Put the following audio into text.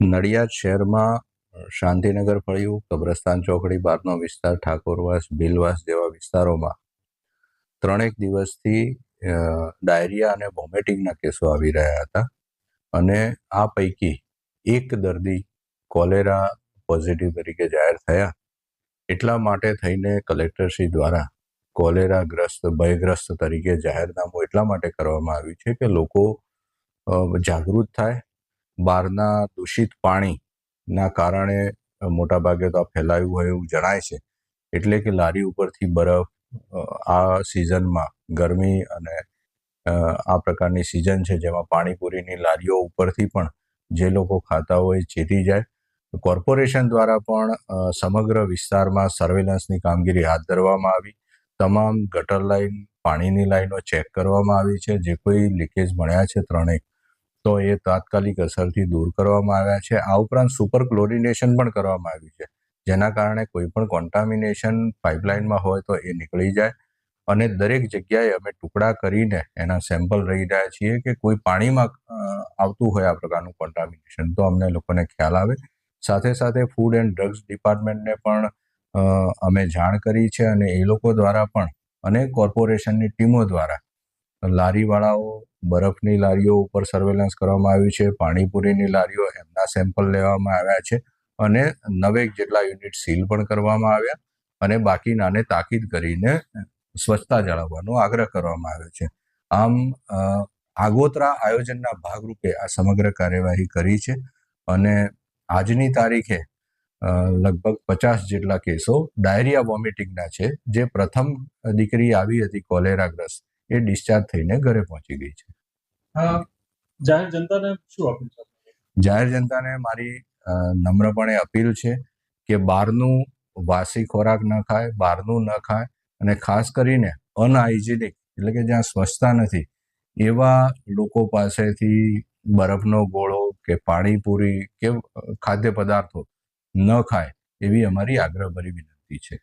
નડિયાદ શહેરમાં શાંતિનગર ફળિયું, કબ્રસ્તાન ચોકડી બહારનો વિસ્તાર, ઠાકોરવાસ, ભીલવાસ જેવા વિસ્તારોમાં ત્રણેક દિવસથી ડાયરિયા અને વોમિટિંગના કેસો આવી રહ્યા હતા અને આ પૈકી એક દર્દી કોલેરા પોઝિટિવ તરીકે જાહેર થયા. એટલા માટે થઈને કલેક્ટરશ્રી દ્વારા કોલેરાગ્રસ્ત, ભયગ્રસ્ત તરીકે જાહેરનામું એટલા માટે કરવામાં આવ્યું છે કે લોકો જાગૃત થાય બહારના દૂષિત પાણીના કારણે મોટાભાગે તો આ ફેલાયું હોય એવું જણાય છે. એટલે કે લારી ઉપરથી બરફ આ સિઝનમાં ગરમી અને આ પ્રકારની સિઝન છે જેમાં પાણીપુરીની લારીઓ ઉપરથી પણ જે લોકો ખાતા હોય ચેતી જાય. કોર્પોરેશન દ્વારા પણ સમગ્ર વિસ્તારમાં સર્વેલન્સની કામગીરી હાથ ધરવામાં આવી. તમામ ગટર લાઈન, પાણીની લાઈનો ચેક કરવામાં આવી છે. જે કોઈ લીકેજ મળ્યા છે ત્રણેક તો એ તાત્કાલિક અસરથી દૂર કરવામાં આવ્યા છે. આ ઉપરાંત સુપર ક્લોરિનેશન પણ કરવામાં આવ્યું છે. જેના કારણે કોઈ પણ કોન્ટામિનેશન પાઇપલાઇનમાં હોય તો એ નીકળી જાય અને દરેક જગ્યાએ અમે ટુકડા કરીને એના સેમ્પલ રહી રહ્યા છીએ કે કોઈ પાણીમાં આવતું હોય આ પ્રકારનું કોન્ટામિનેશન તો અમને લોકોને ખ્યાલ આવે. સાથે સાથે ફૂડ એન્ડ ડ્રગ્સ ડિપાર્ટમેન્ટને પણ અમે જાણ કરી છે અને એ લોકો દ્વારા પણ અને કોર્પોરેશનની ટીમો દ્વારા લારીવાળાઓ બરફની લારીઓ ઉપર સર્વેલન્સ કરવામાં આવ્યું છે, પાણીપુરીની લારીઓ એમના સેમ્પલ લેવામાં આવ્યા છે અને નવેક જેટલા યુનિટ સીલ પણ કરવામાં આવ્યા અને બાકીનાને તાકીદ કરીને સ્વચ્છતા જાળવવાનો આગ્રહ કરવામાં આવ્યો છે. આમ આગોતરા આયોજનના ભાગરૂપે આ સમગ્ર કાર્યવાહી કરી છે અને આજની તારીખે લગભગ પચાસ જેટલા કેસો ડાયરિયા વોમિટિંગના છે. જે પ્રથમ દીકરી આવી હતી કોલેરાગ્રસ્ત એ ડિસ્ચાર્જ થઈને ઘરે પહોંચી ગઈ છે. જાહેર જનતાને શું અપીલ છે? જાહેર જનતાને મારી નમ્રપણે અપીલ છે કે બહારનું વાસી ખોરાક ન ખાય બહારનું ન ખાય અને ખાસ કરીને અનહાઇજેનિક એટલે કે જ્યાં સ્વચ્છતા નથી એવા લોકો પાસેથી બરફનો ગોળો કે પાણીપુરી કે ખાદ્ય પદાર્થો ન ખાય એવી અમારી આગ્રહભરી વિનંતી છે.